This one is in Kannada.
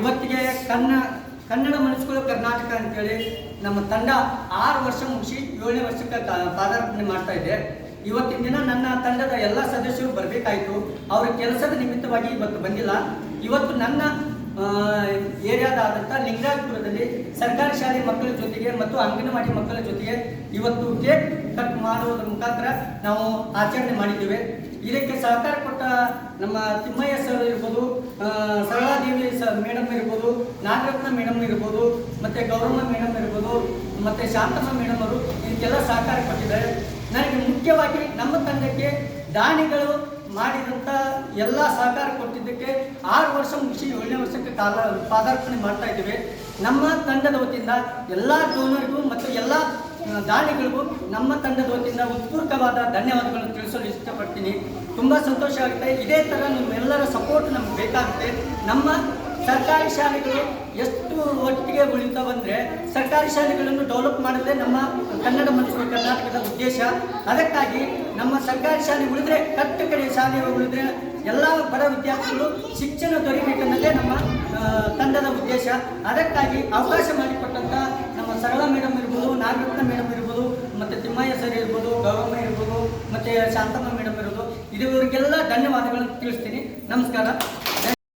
ಇವತ್ತಿಗೆ ಕನ್ನ, ಕನ್ನಡ ಮನಸ್ಸುಗಳು ಕರ್ನಾಟಕ ಅಂತೇಳಿ ನಮ್ಮ ತಂಡ ಆರು ವರ್ಷ ಮುಗಿಸಿ ಏಳನೇ ವರ್ಷಕ್ಕೆ ಪಾದಾರ್ಪಣೆ ಮಾಡ್ತಾ ಇದೆ. ಇವತ್ತಿನ ದಿನ ನನ್ನ ತಂಡದ ಎಲ್ಲ ಸದಸ್ಯರು ಬರಬೇಕಾಯಿತು. ಅವರ ಕೆಲಸದ ನಿಮಿತ್ತವಾಗಿ ಇವತ್ತು ಬಂದಿಲ್ಲ. ಇವತ್ತು ನನ್ನ ಏರಿಯಾದಾದಂಥ ಲಿಂಗರಾಜಪುರದಲ್ಲಿ ಸರ್ಕಾರಿ ಶಾಲೆ ಮಕ್ಕಳ ಜೊತೆಗೆ ಮತ್ತು ಅಂಗನವಾಡಿ ಮಕ್ಕಳ ಜೊತೆಗೆ ಇವತ್ತು ಕೇಕ್ ಕಟ್ ಮಾಡುವುದರ ಮುಖಾಂತರ ನಾವು ಆಚರಣೆ ಮಾಡಿದ್ದೇವೆ. ಇದಕ್ಕೆ ಸಹಕಾರ ಕೊಟ್ಟ ನಮ್ಮ ತಿಮ್ಮಯ್ಯ ಸರ್ ಮೇಡಮ್ ಇರ್ಬೋದು, ನಾಗರತ್ನ ಮೇಡಮ್ ಇರ್ಬೋದು, ಮತ್ತು ಗೌರಮ್ಮ ಮೇಡಮ್ ಇರ್ಬೋದು, ಮತ್ತು ಶಾಂತಮ್ಮ ಮೇಡಮ್ ಅವರು ಇದಕ್ಕೆಲ್ಲ ಸಹಕಾರ ಕೊಟ್ಟಿದ್ದಾರೆ. ನನಗೆ ಮುಖ್ಯವಾಗಿ ನಮ್ಮ ತಂಡಕ್ಕೆ ದಾನಿಗಳು ಮಾಡಿದಂಥ ಎಲ್ಲ ಸಹಕಾರ ಕೊಟ್ಟಿದ್ದಕ್ಕೆ ಆರು ವರ್ಷ ಮುಗಿಸಿ ಏಳನೇ ವರ್ಷಕ್ಕೆ ಕಾಲ ಪಾದಾರ್ಪಣೆ ಮಾಡ್ತಾ ಇದ್ದೇವೆ. ನಮ್ಮ ತಂಡದ ವತಿಯಿಂದ ಎಲ್ಲ ಡೋನರ್ಗೂ ಮತ್ತು ಎಲ್ಲ ದಾನಿಗಳಿಗೂ ನಮ್ಮ ತಂಡದ ವತಿಯಿಂದ ಉತ್ಪೂರ್ಕವಾದ ಧನ್ಯವಾದಗಳನ್ನು ತಿಳಿಸಲು ಇಷ್ಟಪಡ್ತೀನಿ. ತುಂಬ ಸಂತೋಷ ಆಗುತ್ತೆ ಇದೇ. ಥರ ನಿಮ್ಮೆಲ್ಲರ ಸಪೋರ್ಟ್ ನಮ್ಗೆ ಬೇಕಾಗುತ್ತೆ. ನಮ್ಮ ಸರ್ಕಾರಿ ಶಾಲೆಗಳು ಎಷ್ಟು ಒಟ್ಟಿಗೆ ಉಳಿತಾವಂದ್ರೆ ಸರ್ಕಾರಿ ಶಾಲೆಗಳನ್ನು ಡೆವಲಪ್ ಮಾಡಿದ್ರೆ ನಮ್ಮ ಕನ್ನಡ ಮನಸ್ಸು ಕರ್ನಾಟಕದ ಉದ್ದೇಶ. ಅದಕ್ಕಾಗಿ ನಮ್ಮ ಸರ್ಕಾರಿ ಶಾಲೆ ಉಳಿದ್ರೆ ಕಟ್ಟು ಕಡೆ ಶಾಲೆ ಉಳಿದ್ರೆ ಎಲ್ಲ ಬಡ ವಿದ್ಯಾರ್ಥಿಗಳು ಶಿಕ್ಷಣ ದೊರೆಯಬೇಕನ್ನೋದೇ ನಮ್ಮ ತಂಡದ ಉದ್ದೇಶ. ಅದಕ್ಕಾಗಿ ಅವಕಾಶ ಮಾಡಿಕೊಟ್ಟಂಥ ನಮ್ಮ ಸರಳ ಮೇಡಮ್ ಇರ್ಬೋದು, ನಾಗರತ್ನ ಮೇಡಮ್ ಇರ್ಬೋದು, ಮತ್ತು ತಿಮ್ಮಯ್ಯ ಸರ್ ಇರ್ಬೋದು, ಗೌರಮ್ಮ ಇರ್ಬೋದು, ಮತ್ತು ಶಾಂತಮ್ಮ ಮೇಡಮ್ ಇರ್ಬೋದು. ಇದುವರೆಗೆಲ್ಲ ಧನ್ಯವಾದಗಳನ್ನು ತಿಳಿಸ್ತೀನಿ. ನಮಸ್ಕಾರ.